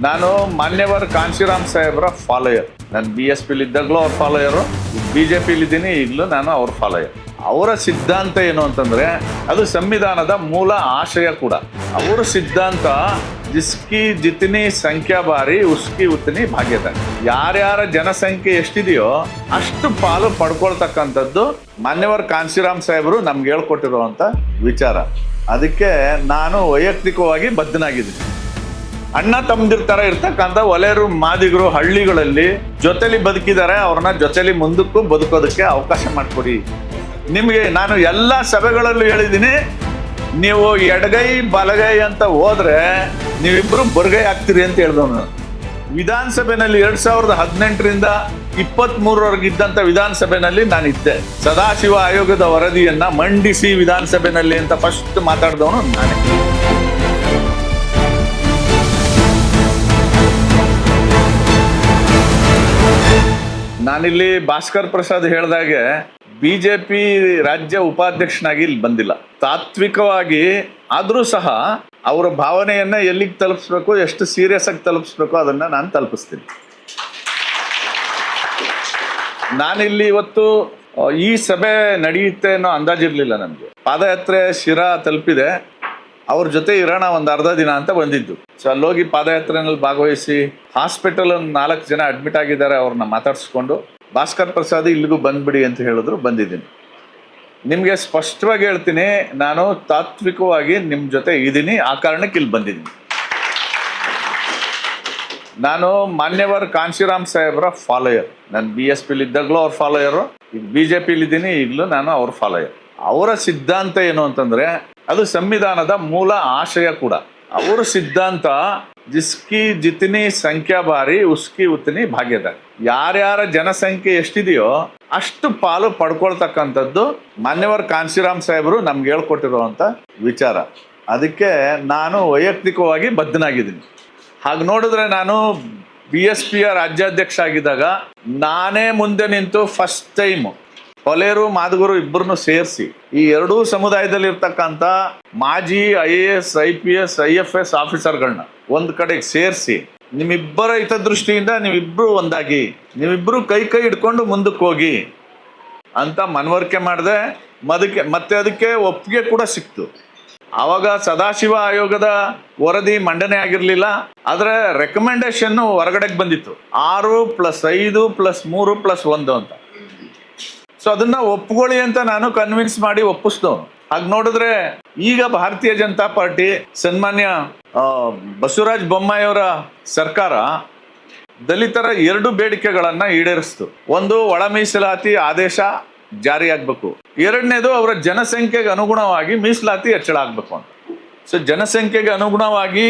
ನಾನು ಮಾನ್ಯವರ್ ಕಾಂಶಿರಾಮ್ ಸಾಹೇಬ್ರ ಫಾಲೋಯರ್. ನಾನು ಬಿ ಎಸ್ ಪಿಲಿ ಇದ್ದಾಗಲೂ ಅವ್ರ ಫಾಲೋಯರು ಬಿ ಜೆ ಪಿಲಿ ಇದ್ದೀನಿ ಈಗಲೂ ನಾನು ಅವ್ರ ಫಾಲೋಯರ್. ಅವರ ಸಿದ್ಧಾಂತ ಏನು ಅಂತಂದ್ರೆ, ಅದು ಸಂವಿಧಾನದ ಮೂಲ ಆಶಯ ಕೂಡ. ಅವರ ಸಿದ್ಧಾಂತ, ಜಿಸ್ಕಿ ಜಿತಿನಿ ಸಂಖ್ಯಾ ಬಾರಿ, ಉಸ್ಕಿ ಉತ್ತಿನಿ ಭಾಗ್ಯದ. ಯಾರ್ಯಾರ ಜನಸಂಖ್ಯೆ ಎಷ್ಟಿದೆಯೋ, ಅಷ್ಟು ಪಾಲು ಪಡ್ಕೊಳ್ತಕ್ಕಂಥದ್ದು ಮಾನ್ಯವರ್ ಕಾಂಶಿರಾಮ್ ಸಾಹೇಬರು ನಮ್ಗೆ ಹೇಳ್ಕೊಟ್ಟಿರುವಂಥ ವಿಚಾರ. ಅದಕ್ಕೆ ನಾನು ವೈಯಕ್ತಿಕವಾಗಿ ಬದ್ಧನಾಗಿದ್ದೀನಿ. ಅಣ್ಣ ತಮ್ಮದಿರ್ ತರ ಇರ್ತಕ್ಕಂಥ ಒಲೆಯರು ಮಾದಿಗರು ಹಳ್ಳಿಗಳಲ್ಲಿ ಜೊತೆಲಿ ಬದುಕಿದ್ದಾರೆ ಅವ್ರನ್ನ ಜೊತೆಲಿ ಮುಂದಕ್ಕೂ ಬದುಕೋದಕ್ಕೆ ಅವಕಾಶ ಮಾಡಿಕೊಡಿ. ನಿಮಗೆ ನಾನು ಎಲ್ಲ ಸಭೆಗಳಲ್ಲೂ ಹೇಳಿದ್ದೀನಿ, ನೀವು ಎಡಗೈ ಬಲಗೈ ಅಂತ ಹೋದ್ರೆ ನೀವಿಬ್ಬರು ಬರಗೈ ಆಗ್ತೀರಿ ಅಂತ ಹೇಳ್ದವನು. ವಿಧಾನಸಭೆನಲ್ಲಿ ಎರಡ್ ಸಾವಿರದ ಹದಿನೆಂಟರಿಂದ ಇಪ್ಪತ್ತ್ ಮೂರವರೆಗೆ ಇದ್ದಂತ ವಿಧಾನಸಭೆನಲ್ಲಿ ನಾನು ಇದ್ದೆ ಸದಾಶಿವ ಆಯೋಗದ ವರದಿಯನ್ನ ಮಂಡಿಸಿ ವಿಧಾನಸಭೆನಲ್ಲಿ ಅಂತ ಫಸ್ಟ್ ಮಾತಾಡಿದವನು ನಾನೇ. ನಾನಿಲ್ಲಿ ಭಾಸ್ಕರ್ ಪ್ರಸಾದ್ ಹೇಳ್ದಾಗೆ ಬಿಜೆಪಿ ರಾಜ್ಯ ಉಪಾಧ್ಯಕ್ಷನಾಗಿ ಇಲ್ಲಿ ಬಂದಿಲ್ಲ. ತಾತ್ವಿಕವಾಗಿ ಆದರೂ ಸಹ ಅವರ ಭಾವನೆಯನ್ನ ಎಲ್ಲಿಗೆ ತಲುಪಿಸ್ಬೇಕು, ಎಷ್ಟು ಸೀರಿಯಸ್ ಆಗಿ ತಲುಪಿಸ್ಬೇಕು ಅದನ್ನ ನಾನು ತಲುಪಿಸ್ತೀನಿ. ನಾನಿಲ್ಲಿ ಇವತ್ತು ಈ ಸಭೆ ನಡೆಯುತ್ತೆ ಅನ್ನೋ ಅಂದಾಜಿರ್ಲಿಲ್ಲ ನನಗೆ ಪಾದಯಾತ್ರೆ ಶಿರಾ ತಲುಪಿದೆ. ಅವ್ರ ಜೊತೆ ಇರೋಣ ಒಂದು ಅರ್ಧ ದಿನ ಅಂತ ಬಂದಿದ್ದು. ಸೊ ಅಲ್ಲೋಗಿ ಪಾದಯಾತ್ರೆನಲ್ಲಿ ಭಾಗವಹಿಸಿ ಹಾಸ್ಪಿಟಲ್ ಒಂದು ನಾಲ್ಕು ಜನ ಅಡ್ಮಿಟ್ ಆಗಿದ್ದಾರೆ, ಅವ್ರನ್ನ ಮಾತಾಡಿಸ್ಕೊಂಡು, ಭಾಸ್ಕರ್ ಪ್ರಸಾದ್ ಇಲ್ಲಿಗೂ ಬಂದ್ಬಿಡಿ ಅಂತ ಹೇಳಿದ್ರು, ಬಂದಿದ್ದೀನಿ. ನಿಮಗೆ ಸ್ಪಷ್ಟವಾಗಿ ಹೇಳ್ತೀನಿ, ನಾನು ತಾತ್ವಿಕವಾಗಿ ನಿಮ್ಮ ಜೊತೆ ಇದ್ದೀನಿ, ಆ ಕಾರಣಕ್ಕೆ ಇಲ್ಲಿ ಬಂದಿದ್ದೀನಿ. ನಾನು ಮಾನ್ಯವರ್ ಕಾಂಶಿರಾಮ್ ಸಾಹೇಬ್ರ ಫಾಲೋಯರ್ ನಾನು ಬಿ ಎಸ್ ಪಿಲಿ ಇದ್ದಾಗಲೂ ಅವ್ರ ಫಾಲೋಯರು ಈಗ ಬಿ ಜೆ ಪಿಲಿ ಇದ್ದೀನಿ ಈಗಲೂ ನಾನು ಅವ್ರ ಫಾಲೋಯರ್ ಅವರ ಸಿದ್ಧಾಂತ ಏನು ಅಂತಂದ್ರೆ, ಅದು ಸಂವಿಧಾನದ ಮೂಲ ಆಶಯ ಕೂಡ. ಅವರ ಸಿದ್ಧಾಂತ, ಜಿಸ್ಕಿ ಜಿತಿನಿ ಸಂಖ್ಯಾ ಬಾರಿ, ಉಸ್ಕಿ ಉತ್ನಿ ಭಾಗ್ಯದ. ಯಾರ್ಯಾರ ಜನಸಂಖ್ಯೆ ಎಷ್ಟಿದೆಯೋ, ಅಷ್ಟು ಪಾಲು ಪಡ್ಕೊಳ್ತಕ್ಕಂಥದ್ದು ಮಾನ್ಯವರ್ ಕಾಂಶಿರಾಮ್ ಸಾಹೇಬರು ನಮ್ಗೆ ಹೇಳ್ಕೊಟ್ಟಿರುವಂಥ ವಿಚಾರ. ಅದಕ್ಕೆ ನಾನು ವೈಯಕ್ತಿಕವಾಗಿ ಬದ್ಧನಾಗಿದ್ದೀನಿ. ಹಾಗೆ ನೋಡಿದ್ರೆ ನಾನು ಬಿ ಎಸ್ ಪಿಯ ರಾಜ್ಯಾಧ್ಯಕ್ಷ ಆಗಿದ್ದಾಗ, ನಾನೇ ಮುಂದೆ ನಿಂತು ಫಸ್ಟ್ ಟೈಮ್ ಹೊಲೆಯರು ಮಾದಗರು ಇಬ್ಬರನ್ನು ಸೇರಿಸಿ. ಈ ಎರಡೂ ಸಮುದಾಯದಲ್ಲಿ ಇರ್ತಕ್ಕಂಥ ಮಾಜಿ I A S, I P S, I F S ಆಫೀಸರ್ಗಳನ್ನ ಒಂದು ಕಡೆಗೆ ಸೇರಿಸಿ, ನಿಮ್ಮಿಬ್ಬರ ಹಿತದೃಷ್ಟಿಯಿಂದ ನೀವಿಬ್ರು ಒಂದಾಗಿ, ನೀವಿಬ್ರು ಕೈ ಕೈ ಹಿಡ್ಕೊಂಡು ಮುಂದಕ್ಕೆ ಹೋಗಿ ಅಂತ ಮನವರಿಕೆ ಮಾಡಿದೆ, ಮದಕ್ಕೆ ಮತ್ತೆ ಅದಕ್ಕೆ ಒಪ್ಪಿಗೆ ಕೂಡ ಸಿಕ್ತು. ಆವಾಗ ಸದಾಶಿವ ಆಯೋಗದ ವರದಿ ಮಂಡನೆ ಆಗಿರಲಿಲ್ಲ, ಆದರೆ ರೆಕಮೆಂಡೇಶನ್ ಹೊರಗಡೆಗೆ ಬಂದಿತ್ತು. ಆರು ಪ್ಲಸ್ ಐದು ಪ್ಲಸ್ ಮೂರು ಪ್ಲಸ್ ಒಂದು ಅಂತ. ಸೊ ಅದನ್ನ ಒಪ್ಕೊಳ್ಳಿ ಅಂತ ನಾನು ಕನ್ವಿನ್ಸ್ ಮಾಡಿ ಒಪ್ಪಿಸ್ದು. ಹಾಗೆ ನೋಡಿದ್ರೆ ಈಗ ಭಾರತೀಯ ಜನತಾ ಪಾರ್ಟಿ ಸನ್ಮಾನ್ಯ ಬಸವರಾಜ್ ಬೊಮ್ಮಾಯಿಯವರ ಸರ್ಕಾರ ದಲಿತರ ಎರಡು ಬೇಡಿಕೆಗಳನ್ನ ಈಡೇರಿಸ್ತು. ಒಂದು ಒಳ ಮೀಸಲಾತಿ ಆದೇಶ ಜಾರಿಯಾಗಬೇಕು ಎರಡನೇದು, ಅವರ ಜನಸಂಖ್ಯೆಗೆ ಅನುಗುಣವಾಗಿ ಮೀಸಲಾತಿ ಹೆಚ್ಚಳ ಆಗಬೇಕು ಅಂತ. ಸೊ ಜನಸಂಖ್ಯೆಗೆ ಅನುಗುಣವಾಗಿ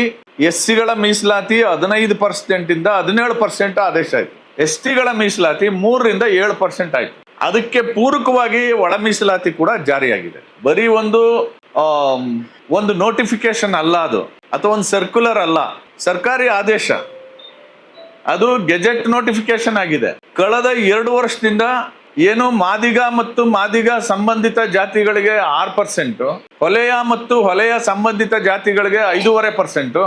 ಎಸ್ ಸಿಗಳ ಮೀಸಲಾತಿ ಹದಿನೈದು ಪರ್ಸೆಂಟಿಂದ ಹದಿನೇಳು ಪರ್ಸೆಂಟ್ ಆದೇಶ ಆಯ್ತು. ಎಸ್ ಟಿಗಳ ಮೀಸಲಾತಿ ಮೂರರಿಂದ ಏಳು ಪರ್ಸೆಂಟ್ ಆಯ್ತು. ಅದಕ್ಕೆ ಪೂರಕವಾಗಿ ಒಳ ಮೀಸಲಾತಿ ಕೂಡ ಜಾರಿಯಾಗಿದೆ. ಬರೀ ಒಂದು ಒಂದು ನೋಟಿಫಿಕೇಶನ್ ಅಲ್ಲ ಅದು. ಅಥವಾ ಒಂದು ಸರ್ಕ್ಯುಲರ್ ಅಲ್ಲ. ಸರ್ಕಾರಿ ಆದೇಶ. ಅದು ಗೆಜೆಟ್ ನೋಟಿಫಿಕೇಶನ್ ಆಗಿದೆ. ಕಳೆದ ಎರಡು ವರ್ಷದಿಂದ ಏನು ಮಾದಿಗ ಮತ್ತು ಮಾದಿಗ ಸಂಬಂಧಿತ ಜಾತಿಗಳಿಗೆ ಆರು ಪರ್ಸೆಂಟು ಹೊಲೆಯ ಮತ್ತು ಹೊಲೆಯ ಸಂಬಂಧಿತ ಜಾತಿಗಳಿಗೆ ಐದೂವರೆ ಪರ್ಸೆಂಟು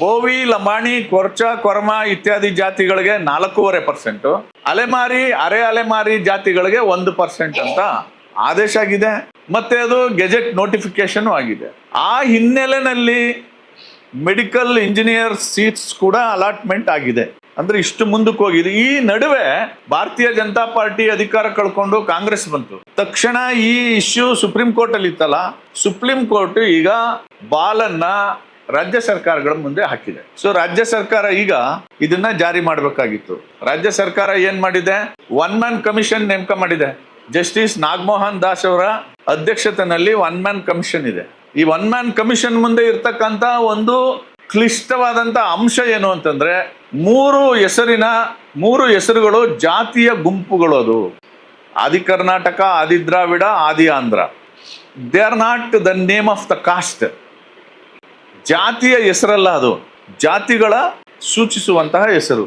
ಬೋವಿ, ಲಂಬಾಣಿ, ಕೊರ್ಚ, ಕೊರ್ಮ ಇತ್ಯಾದಿ ಜಾತಿಗಳಿಗೆ ನಾಲ್ಕೂವರೆ ಪರ್ಸೆಂಟು. ಅಲೆಮಾರಿ, ಅರೆ ಅಲೆಮಾರಿ ಜಾತಿಗಳಿಗೆ ಒಂದು ಪರ್ಸೆಂಟ್ ಅಂತ ಆದೇಶ ಆಗಿದೆ. ಮತ್ತೆ ಅದು ಗೆಜೆಟ್ ನೋಟಿಫಿಕೇಶನ್ ಆಗಿದೆ. ಆ ಹಿನ್ನೆಲೆಯಲ್ಲಿ ಮೆಡಿಕಲ್ ಇಂಜಿನಿಯರ್ ಸೀಟ್ಸ್ ಕೂಡ ಅಲಾಟ್ಮೆಂಟ್ ಆಗಿದೆ. ಅಂದ್ರೆ ಇಷ್ಟು ಮುಂದಕ್ಕೆ ಹೋಗಿದೆ. ಈ ನಡುವೆ ಭಾರತೀಯ ಜನತಾ ಪಾರ್ಟಿ ಅಧಿಕಾರ ಕಳ್ಕೊಂಡು ಕಾಂಗ್ರೆಸ್ ಬಂತು. ತಕ್ಷಣ ಈ ಇಶ್ಯೂ ಸುಪ್ರೀಂ ಕೋರ್ಟ್ ಅಲ್ಲಿ ಇತ್ತಲ್ಲ ಸುಪ್ರೀಂ ಕೋರ್ಟ್ ಈಗ ಬಾಲನ್ನ ರಾಜ್ಯ ಸರ್ಕಾರಗಳ ಮುಂದೆ ಹಾಕಿದೆ. ಸೊ ರಾಜ್ಯ ಸರ್ಕಾರ ಈಗ ಇದನ್ನ ಜಾರಿ ಮಾಡಬೇಕಾಗಿತ್ತು. ರಾಜ್ಯ ಸರ್ಕಾರ ಏನ್ ಮಾಡಿದೆ? ಒನ್ ಮ್ಯಾನ್ ಕಮಿಷನ್ ನೇಮಕ ಮಾಡಿದೆ. ಜಸ್ಟಿಸ್ ನಾಗಮೋಹನ್ ದಾಸ್ ಅವರ ಅಧ್ಯಕ್ಷತೆಯಲ್ಲಿ ಒನ್ ಮ್ಯಾನ್ ಕಮಿಷನ್ ಇದೆ. ಈ ಒನ್ ಮ್ಯಾನ್ ಕಮಿಷನ್ ಮುಂದೆ ಇರ್ತಕ್ಕಂತ ಒಂದು ಕ್ಲಿಷ್ಟವಾದಂತ ಅಂಶ ಏನು ಅಂತಂದ್ರೆ, ಮೂರು ಹೆಸರಿನ, ಮೂರು ಹೆಸರುಗಳು ಜಾತಿಯ ಗುಂಪುಗಳು ಅದು. ಆದಿ Karnataka, Adi Dravida, Adi Andhra. They are not the name of the caste ಜಾತಿಯ ಹೆಸರಲ್ಲ ಅದು. ಜಾತಿಗಳ ಸೂಚಿಸುವಂತಹ ಹೆಸರು.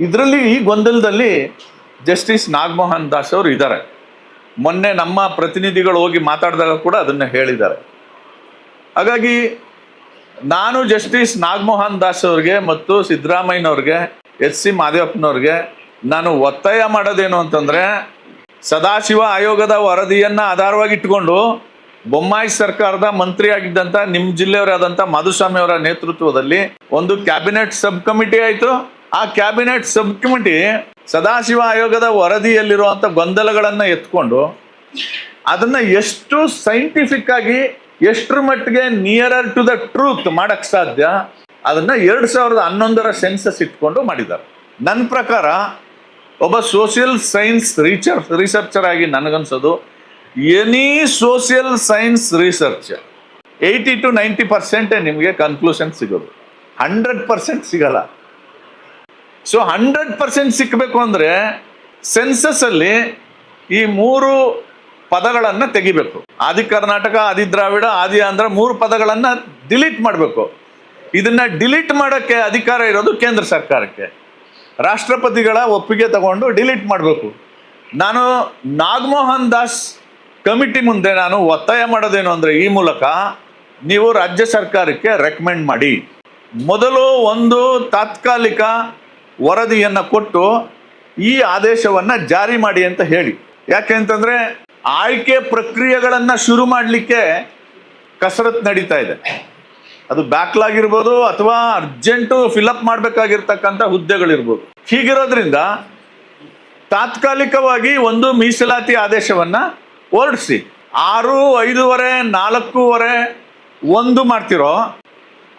ಇದರಲ್ಲಿ ಈ ಗೊಂದಲದಲ್ಲಿ ಜಸ್ಟಿಸ್ ನಾಗಮೋಹನ್ ದಾಸ್ ಅವರು ಇದ್ದಾರೆ. ಮೊನ್ನೆ ನಮ್ಮ ಪ್ರತಿನಿಧಿಗಳು ಹೋಗಿ ಮಾತಾಡಿದಾಗ ಕೂಡ ಅದನ್ನು ಹೇಳಿದ್ದಾರೆ. ಹಾಗಾಗಿ ನಾನು ಜಸ್ಟಿಸ್ ನಾಗಮೋಹನ್ ದಾಸ್ ಅವ್ರಿಗೆ ಮತ್ತು ಸಿದ್ದರಾಮಯ್ಯನವ್ರಿಗೆ ಎಚ್ ಸಿ ಮಾದೇವಪ್ಪನವ್ರಿಗೆ ನಾನು ಒತ್ತಾಯ ಮಾಡೋದೇನು ಅಂತಂದರೆ, ಸದಾಶಿವ ಆಯೋಗದ ವರದಿಯನ್ನು ಆಧಾರವಾಗಿ ಇಟ್ಕೊಂಡು ಬೊಮ್ಮಾಯಿ ಸರ್ಕಾರದ ಮಂತ್ರಿ ಆಗಿದ್ದಂತ ನಿಮ್ಮ ಜಿಲ್ಲೆಯವರಾದಂಥ ಮಾಧುಸ್ವಾಮಿ ಅವರ ನೇತೃತ್ವದಲ್ಲಿ ಒಂದು ಕ್ಯಾಬಿನೆಟ್ ಸಬ್ ಕಮಿಟಿ ಆಯಿತು. ಆ ಕ್ಯಾಬಿನೆಟ್ ಸಬ್ ಕಮಿಟಿ ಸದಾಶಿವ ಆಯೋಗದ ವರದಿಯಲ್ಲಿರುವಂಥ ಗೊಂದಲಗಳನ್ನು ಎತ್ಕೊಂಡು ಅದನ್ನ ಎಷ್ಟು ಸೈಂಟಿಫಿಕ್ ಆಗಿ ಎಷ್ಟರ ಮಟ್ಟಿಗೆ ನಿಯರರ್ ಟು ದ ಟ್ರೂತ್ ಮಾಡಕ್ ಸಾಧ್ಯ ಅದನ್ನ ಎರಡು ಸಾವಿರದ ಹನ್ನೊಂದರ ಸೆನ್ಸಸ್ ಇಟ್ಕೊಂಡು ಮಾಡಿದ್ದಾರೆ. ನನ್ನ ಪ್ರಕಾರ ಒಬ್ಬ ಸೋಷಿಯಲ್ ಸೈನ್ಸ್ ರೀಚರ್ ರಿಸರ್ಚರ್ ಆಗಿ ನನಗನ್ಸೋದು any social science research eighty to ninety ಪರ್ಸೆಂಟೇ ನಿಮಗೆ ಕನ್ಕ್ಲೂಷನ್ ಸಿಗೋದು. ಹಂಡ್ರೆಡ್ ಪರ್ಸೆಂಟ್ ಸಿಗಲ್ಲ. ಸೊ ಹಂಡ್ರೆಡ್ ಪರ್ಸೆಂಟ್ ಸಿಕ್ಕಬೇಕು ಅಂದರೆ ಸೆನ್ಸಸ್ ಅಲ್ಲಿ ಈ ಮೂರು ಪದಗಳನ್ನು ತೆಗಿಬೇಕು. ಆದಿ ಕರ್ನಾಟಕ, ಆದಿ ದ್ರಾವಿಡ, ಆದಿ ಆಂಧ್ರ ಮೂರು ಪದಗಳನ್ನು ಡಿಲೀಟ್ ಮಾಡಬೇಕು. ಇದನ್ನ ಡಿಲೀಟ್ ಮಾಡೋಕ್ಕೆ ಅಧಿಕಾರ ಇರೋದು ಕೇಂದ್ರ ಸರ್ಕಾರಕ್ಕೆ. ರಾಷ್ಟ್ರಪತಿಗಳ ಒಪ್ಪಿಗೆ ತಗೊಂಡು ಡಿಲೀಟ್ ಮಾಡಬೇಕು. ನಾನು ನಾಗಮೋಹನ್ ದಾಸ್ ಕಮಿಟಿ ಮುಂದೆ ನಾನು ಒತ್ತಾಯ ಮಾಡೋದೇನು ಅಂದರೆ ಈ ಮೂಲಕ ನೀವು ರಾಜ್ಯ ಸರ್ಕಾರಕ್ಕೆ ರೆಕಮೆಂಡ್ ಮಾಡಿ. ಮೊದಲು ಒಂದು ತಾತ್ಕಾಲಿಕ ವರದಿಯನ್ನು ಕೊಟ್ಟು ಈ ಆದೇಶವನ್ನು ಜಾರಿ ಮಾಡಿ ಅಂತ ಹೇಳಿ. ಯಾಕೆ ಅಂತಂದರೆ ಆಯ್ಕೆ ಪ್ರಕ್ರಿಯೆಗಳನ್ನು ಶುರು ಮಾಡಲಿಕ್ಕೆ ಕಸರತ್ತು ನಡೀತಾ ಇದೆ. ಅದು ಬ್ಯಾಕ್ಲಾಗ್ ಇರ್ಬೋದು ಅಥವಾ ಅರ್ಜೆಂಟು ಫಿಲಪ್ ಮಾಡಬೇಕಾಗಿರ್ತಕ್ಕಂಥ ಹುದ್ದೆಗಳಿರ್ಬೋದು. ಹೀಗಿರೋದ್ರಿಂದ ತಾತ್ಕಾಲಿಕವಾಗಿ ಒಂದು ಮೀಸಲಾತಿ ಆದೇಶವನ್ನ ಹೊರಡಿಸಿ. ಆರು, ಐದೂವರೆ, ನಾಲ್ಕೂವರೆ, ಒಂದು ಮಾಡ್ತಿರೋ.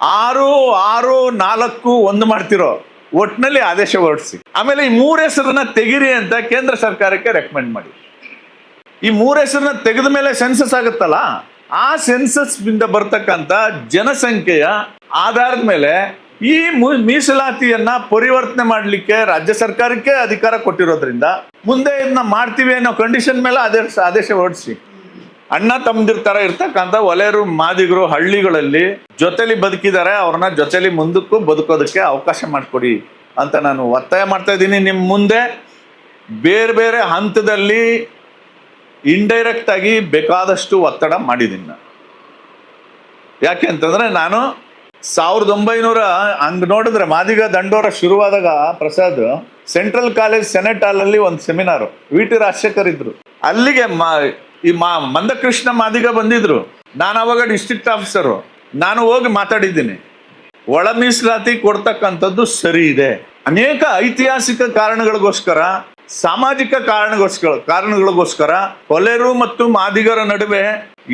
ಆರು ಆರು, ನಾಲ್ಕು, ಒಂದು ಮಾಡ್ತಿರೋ. ಒಟ್ಟಿನಲ್ಲಿ ಆದೇಶ ಹೊರಡಿಸಿ. ಆಮೇಲೆ ಈ ಮೂರು ಹೆಸರನ್ನ ತೆಗಿರಿ ಅಂತ ಕೇಂದ್ರ ಸರ್ಕಾರಕ್ಕೆ ರೆಕಮೆಂಡ್ ಮಾಡಿ. ಈ ಮೂರು ಹೆಸರನ್ನ ತೆಗೆದ ಮೇಲೆ ಸೆನ್ಸಸ್ ಆಗುತ್ತಲ್ಲ, ಆ ಸೆನ್ಸಸ್ ಇಂದ ಬರ್ತಕ್ಕಂಥ ಜನಸಂಖ್ಯೆಯ ಆಧಾರದ ಮೇಲೆ ಈ ಮೀಸಲಾತಿಯನ್ನ ಪರಿವರ್ತನೆ ಮಾಡಲಿಕ್ಕೆ ರಾಜ್ಯ ಸರ್ಕಾರಕ್ಕೆ ಅಧಿಕಾರ ಕೊಟ್ಟಿರೋದ್ರಿಂದ ಮುಂದೆ ಇದನ್ನ ಮಾಡ್ತೀವಿ ಅನ್ನೋ ಕಂಡೀಷನ್ ಮೇಲೆ ಆದೇಶ ಆದೇಶ ಹೊರಡಿಸಿ. ಅಣ್ಣ ತಮ್ಮದಿರ್ ತರ ಇರ್ತಕ್ಕಂಥ ಒಲೆಯರು ಮಾದಿಗರು, ಹಳ್ಳಿಗಳಲ್ಲಿ ಜೊತೆಲಿ ಬದುಕಿದ್ದಾರೆ ಅವ್ರನ್ನ ಜೊತೆಲಿ ಮುಂದಕ್ಕೂ ಬದುಕೋದಕ್ಕೆ ಅವಕಾಶ ಮಾಡಿಕೊಡಿ ಅಂತ ನಾನು ಒತ್ತಾಯ ಮಾಡ್ತಾ ಇದ್ದೀನಿ. ನಿಮ್ಮ ಮುಂದೆ ಬೇರೆ ಬೇರೆ ಹಂತದಲ್ಲಿ ಇಂಡೈರೆಕ್ಟ್ ಆಗಿ ಬೇಕಾದಷ್ಟು ಒತ್ತಡ ಮಾಡಿದ್ದೀನಿ ನಾನು. ಯಾಕೆ ಅಂತಂದ್ರೆ ನಾನು ಸಾವಿರದ ಒಂಬೈನೂರ ಹಂಗ್ ನೋಡಿದ್ರೆ ಮಾದಿಗ ದಂಡೋರ ಶುರುವಾದಾಗ ಪ್ರಸಾದ್ ಸೆಂಟ್ರಲ್ ಕಾಲೇಜ್ ಸೆನೆಟ್ ಅಲ್ಲಿ ಒಂದು ಸೆಮಿನಾರು ವಿ ಟಿ ರಾಜಶೇಖರ್ ಇದ್ರು ಅಲ್ಲಿಗೆ ಈ ಮಾ, ಮಂದಕೃಷ್ಣ ಮಾದಿಗ ಬಂದಿದ್ರು. ನಾನು ಅವಾಗ ಡಿಸ್ಟ್ರಿಕ್ಟ್ ಆಫೀಸರು ನಾನು ಹೋಗಿ ಮಾತಾಡಿದ್ದೀನಿ. ಒಳ ಮೀಸಲಾತಿ ಕೊಡ್ತಕ್ಕಂಥದ್ದು ಸರಿ ಇದೆ. ಅನೇಕ ಐತಿಹಾಸಿಕ ಕಾರಣಗಳಿಗೋಸ್ಕರ, ಸಾಮಾಜಿಕ ಕಾರಣಗೋಸ್ಕರ, ಕಾರಣಗಳಿಗೋಸ್ಕರ ಕೊಲೆರು ಮತ್ತು ಮಾದಿಗರ ನಡುವೆ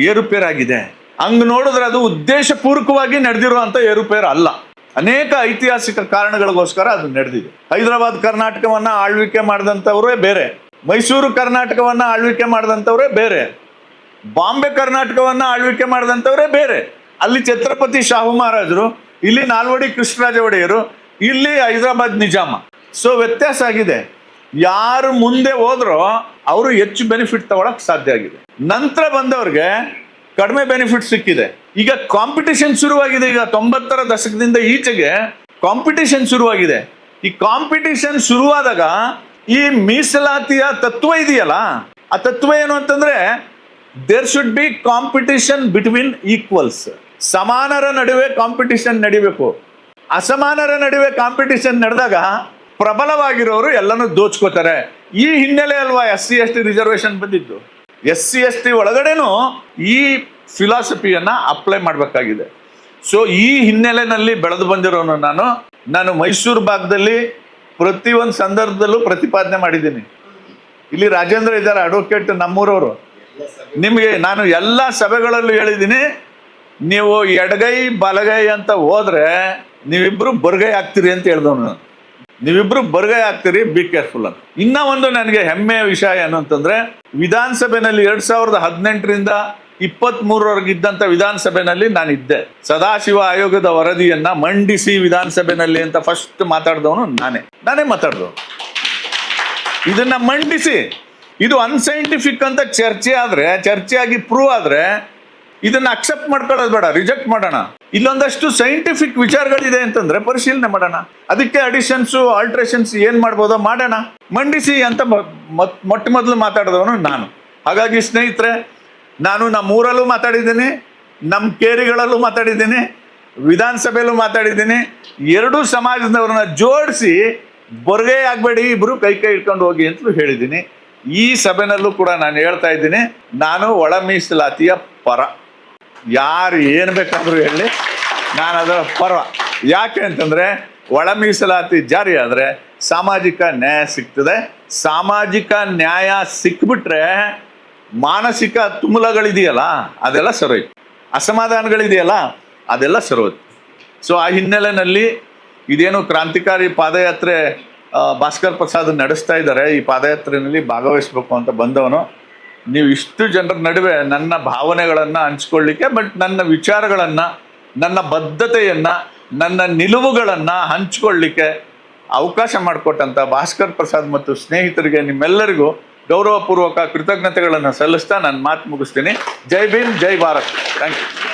ಏರುಪೇರಾಗಿದೆ. ಹಂಗ್ ನೋಡಿದ್ರೆ ಅದು ಉದ್ದೇಶಪೂರ್ವಕವಾಗಿ ನಡೆದಿರುವಂತ ಏರುಪೇರು ಅಲ್ಲ. ಅನೇಕ ಐತಿಹಾಸಿಕ ಕಾರಣಗಳಿಗೋಸ್ಕರ ಅದು ನಡೆದಿದೆ. ಹೈದರಾಬಾದ್ ಕರ್ನಾಟಕವನ್ನ ಆಳ್ವಿಕೆ ಮಾಡಿದಂಥವರೇ ಬೇರೆ. ಮೈಸೂರು ಕರ್ನಾಟಕವನ್ನ ಆಳ್ವಿಕೆ ಮಾಡಿದಂಥವ್ರೇ ಬೇರೆ. ಬಾಂಬೆ ಕರ್ನಾಟಕವನ್ನ ಆಳ್ವಿಕೆ ಮಾಡಿದಂಥವ್ರೇ ಬೇರೆ. ಅಲ್ಲಿ ಛತ್ರಪತಿ ಶಾಹು ಮಹಾರಾಜರು, ಇಲ್ಲಿ ನಾಲ್ವಡಿ ಕೃಷ್ಣರಾಜ ಒಡೆಯರು ಇಲ್ಲಿ ಹೈದರಾಬಾದ್ ನಿಜಾಮ. ಸೊ ವ್ಯತ್ಯಾಸ ಆಗಿದೆ. ಯಾರು ಮುಂದೆ ಹೋದ್ರೋ ಅವರು ಹೆಚ್ಚು ಬೆನಿಫಿಟ್ ತಗೊಳಕ್ ಸಾಧ್ಯ ಆಗಿದೆ. ನಂತರ ಬಂದವ್ರಿಗೆ ಕಡಿಮೆ ಬೆನಿಫಿಟ್ ಸಿಕ್ಕಿದೆ. ಈಗ ಕಾಂಪಿಟೇಷನ್ ಶುರುವಾಗಿದೆ. ಈಗ ತೊಂಬತ್ತರ ದಶಕದಿಂದ ಈಚೆಗೆ ಕಾಂಪಿಟೇಷನ್ ಶುರುವಾಗಿದೆ. ಈ ಕಾಂಪಿಟೇಷನ್ ಶುರುವಾದಾಗ ಈ ಮೀಸಲಾತಿಯ ತತ್ವ ಇದೆಯಲ್ಲ, ಆ ತತ್ವ ಏನು ಅಂತಂದ್ರೆ there should be competition between equals Samanera ನಡುವೆ ಕಾಂಪಿಟೇಷನ್ ನಡಿಬೇಕು. ಅಸಮಾನರ ನಡುವೆ ಕಾಂಪಿಟೇಷನ್ ನಡೆದಾಗ ಪ್ರಬಲವಾಗಿರೋರು ಎಲ್ಲನೂ ದೋಚ್ಕೋತಾರೆ. ಈ ಹಿನ್ನೆಲೆ ಅಲ್ವಾ S C S T reservation ಬಂದಿದ್ದು? ಎಸ್ ಸಿ ಎಸ್ ಟಿ ಒಳಗಡೆನೂ ಈ ಫಿಲಾಸಫಿಯನ್ನ ಅಪ್ಲೈ ಮಾಡಬೇಕಾಗಿದೆ. ಸೊ ಈ ಹಿನ್ನೆಲೆಯಲ್ಲಿ ಬೆಳೆದು ಬಂದಿರೋನು ನಾನು. ನಾನು ಮೈಸೂರು ಭಾಗದಲ್ಲಿ ಪ್ರತಿಯೊಂದು ಸಂದರ್ಭದಲ್ಲೂ ಪ್ರತಿಪಾದನೆ ಮಾಡಿದ್ದೀನಿ. ಇಲ್ಲಿ ರಾಜೇಂದ್ರ ಇದ್ದಾರೆ ಅಡ್ವೊಕೇಟ್ ನಮ್ಮೂರವರು. ನಿಮಗೆ ನಾನು ಎಲ್ಲ ಸಭೆಗಳಲ್ಲೂ ಹೇಳಿದ್ದೀನಿ, ನೀವು ಎಡಗೈ, ಬಲಗೈ ಅಂತ ಹೋದರೆ ನೀವಿಬ್ಬರು ಬರ್ಗೈ ಆಗ್ತೀರಿ ಅಂತ ಹೇಳ್ದವನು ನೀವಿಬ್ರು ಬರ್ಗೈ ಆಗ್ತೀರಿ ಬಿ ಕೇರ್ಫುಲ್ ಅಂತ. ಇನ್ನ ಒಂದು ನನಗೆ ಹೆಮ್ಮೆಯ ವಿಷಯ ಏನು ಅಂತಂದ್ರೆ, ವಿಧಾನಸಭೆನಲ್ಲಿ ಎರಡ್ ಸಾವಿರದ ಹದಿನೆಂಟರಿಂದ ಇಪ್ಪತ್ತ್ ಮೂರವರೆಗಿದ್ದಂತ ವಿಧಾನಸಭೆನಲ್ಲಿ ನಾನು ಇದ್ದೆ ಸದಾಶಿವ ಆಯೋಗದ ವರದಿಯನ್ನ ಮಂಡಿಸಿ ವಿಧಾನಸಭೆನಲ್ಲಿ ಅಂತ ಫಸ್ಟ್ ಮಾತಾಡಿದವನು ನಾನೇ. ನಾನೇ ಮಾತಾಡ್ದವನು. ಇದನ್ನ ಮಂಡಿಸಿ. ಇದು ಅನ್ಸೈಂಟಿಫಿಕ್ ಅಂತ ಚರ್ಚೆ ಆದ್ರೆ, ಚರ್ಚೆಯಾಗಿ ಪ್ರೂವ್ ಆದ್ರೆ, ಇದನ್ನ ಅಕ್ಸೆಪ್ಟ್ ಮಾಡ್ಕೊಳ್ಳೋದು ಬೇಡ ರಿಜೆಕ್ಟ್ ಮಾಡೋಣ. ಇಲ್ಲೊಂದಷ್ಟು ಸೈಂಟಿಫಿಕ್ ವಿಚಾರಗಳಿದೆ ಅಂತಂದ್ರೆ ಪರಿಶೀಲನೆ ಮಾಡೋಣ. ಅದಕ್ಕೆ ಅಡಿಷನ್ಸ್ ಆಲ್ಟ್ರೇಷನ್ಸ್ ಏನ್ ಮಾಡ್ಬೋದೋ ಮಾಡೋಣ. ಮಂಡಿಸಿ ಅಂತ ಮೊಟ್ಟ ಮೊದಲು ಮಾತಾಡಿದವನು ನಾನು. ಹಾಗಾಗಿ ಸ್ನೇಹಿತರೆ, ನಾನು ನಮ್ಮ ಊರಲ್ಲೂ ಮಾತಾಡಿದ್ದೀನಿ, ನಮ್ಮ ಕೇರಿಗಳಲ್ಲೂ ಮಾತಾಡಿದ್ದೀನಿ, ವಿಧಾನಸಭೆಯಲ್ಲೂ ಮಾತಾಡಿದ್ದೀನಿ. ಎರಡೂ ಸಮಾಜದವ್ರನ್ನ ಜೋಡಿಸಿ ಬೊರ್ಗೆ ಆಗಬೇಡಿ, ಇಬ್ರು ಕೈ ಕೈ ಇಟ್ಕೊಂಡು ಹೋಗಿ ಅಂತಲೂ ಹೇಳಿದ್ದೀನಿ. ಈ ಸಭೆನಲ್ಲೂ ಕೂಡ ನಾನು ಹೇಳ್ತಾ ಇದ್ದೀನಿ, ನಾನು ಒಳ ಮೀಸಲಾತಿಯ ಪರ. ಯಾರು ಏನು ಬೇಕಾದರೂ ಹೇಳಿ. ನಾನು ಅದರ ಪರ್ವ. ಯಾಕೆ ಅಂತಂದರೆ, ಒಳ ಮೀಸಲಾತಿ ಜಾರಿ ಆದರೆ ಸಾಮಾಜಿಕ ನ್ಯಾಯ ಸಿಗ್ತದೆ. ಸಾಮಾಜಿಕ ನ್ಯಾಯ ಸಿಕ್ಬಿಟ್ರೆ ಮಾನಸಿಕ ತುಮುಲಗಳಿದೆಯಲ್ಲ, ಅದೆಲ್ಲ ಸರೋಯ್ತು. ಅಸಮಾಧಾನಗಳಿದೆಯಲ್ಲ, ಅದೆಲ್ಲ ಸರೋಯ್ತು. ಸೊ ಆ ಹಿನ್ನೆಲೆಯಲ್ಲಿ ಇದೇನು ಕ್ರಾಂತಿಕಾರಿ ಪಾದಯಾತ್ರೆ ಭಾಸ್ಕರ್ ಪ್ರಸಾದ್ ನಡೆಸ್ತಾ ಇದ್ದಾರೆ. ಈ ಪಾದಯಾತ್ರೆಯಲ್ಲಿ ಭಾಗವಹಿಸ್ಬೇಕು ಅಂತ ಬಂದವನು. ನೀವು ಇಷ್ಟು ಜನರ ನಡುವೆ ನನ್ನ ಭಾವನೆಗಳನ್ನು ಹಂಚ್ಕೊಳ್ಳಿಕ್ಕೆ ಬಟ್ ನನ್ನ ವಿಚಾರಗಳನ್ನು, ನನ್ನ ಬದ್ಧತೆಯನ್ನು, ನನ್ನ ನಿಲುವುಗಳನ್ನು ಹಂಚ್ಕೊಳ್ಳಿಕ್ಕೆ ಅವಕಾಶ ಮಾಡಿಕೊಟ್ಟಂಥ ಭಾಸ್ಕರ್ ಪ್ರಸಾದ್ ಮತ್ತು ಸ್ನೇಹಿತರಿಗೆ ನಿಮ್ಮೆಲ್ಲರಿಗೂ ಗೌರವಪೂರ್ವಕ ಕೃತಜ್ಞತೆಗಳನ್ನು ಸಲ್ಲಿಸ್ತಾ ನಾನು ಮಾತು ಮುಗಿಸ್ತೀನಿ. ಜೈ ಭೀಮ್, ಜೈ ಭಾರತ್. Thank you